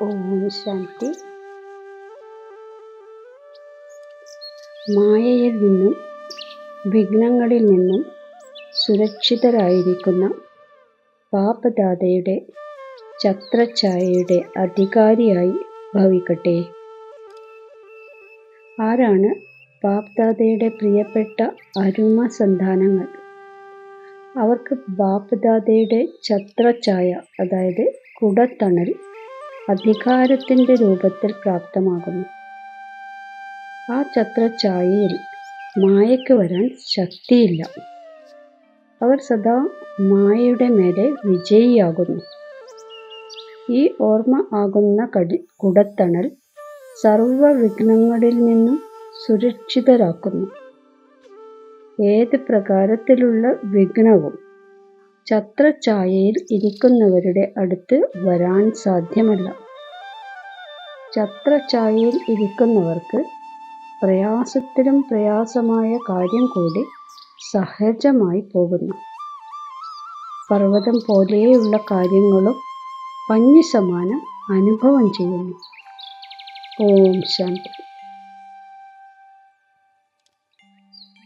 ഓം ശാന്തി. മായയിൽ നിന്നും വിഘ്നങ്ങളിൽ നിന്നും സുരക്ഷിതരായിരിക്കുന്ന പാപദാതയുടെ ഛത്രഛായയുടെ അധികാരിയായി ഭവിക്കട്ടെ. ആരാണ് ബാപ്ദാദയുടെ പ്രിയപ്പെട്ട അരുമ സന്താനങ്ങൾ അവർക്ക് ബാപ്ദാദയുടെ ഛത്രഛായ അതായത് കുടത്തണൽ അധികാരത്തിന്റെ രൂപത്തിൽ പ്രാപ്തമാകുന്നു. ആ ഛത്രഛായയിൽ മായയ്ക്ക് വരാൻ ശക്തിയില്ല. അവർ സദാ മായയുടെ മേലെ വിജയിയാകുന്നു. ഈ ഓർമ്മ ആകുന്ന കടി കുടത്തണൽ സർവ വിഘ്നങ്ങളിൽ നിന്നും സുരക്ഷിതരാക്കുന്നു. ഏത് പ്രകാരത്തിലുള്ള വിഘ്നവും ഛത്രഛായയിൽ ഇരിക്കുന്നവരുടെ അടുത്ത് വരാൻ സാധ്യമല്ല. ഛത്രഛായയിൽ ഇരിക്കുന്നവർക്ക് പ്രയാസത്തിലും പ്രയാസമായ കാര്യം കൂടി സഹജമായി പോകുന്നു. പർവതം പോലെയുള്ള കാര്യങ്ങളും പഞ്ഞി സമാനം അനുഭവം ചെയ്യുന്നു. ഓം ശാന്തി.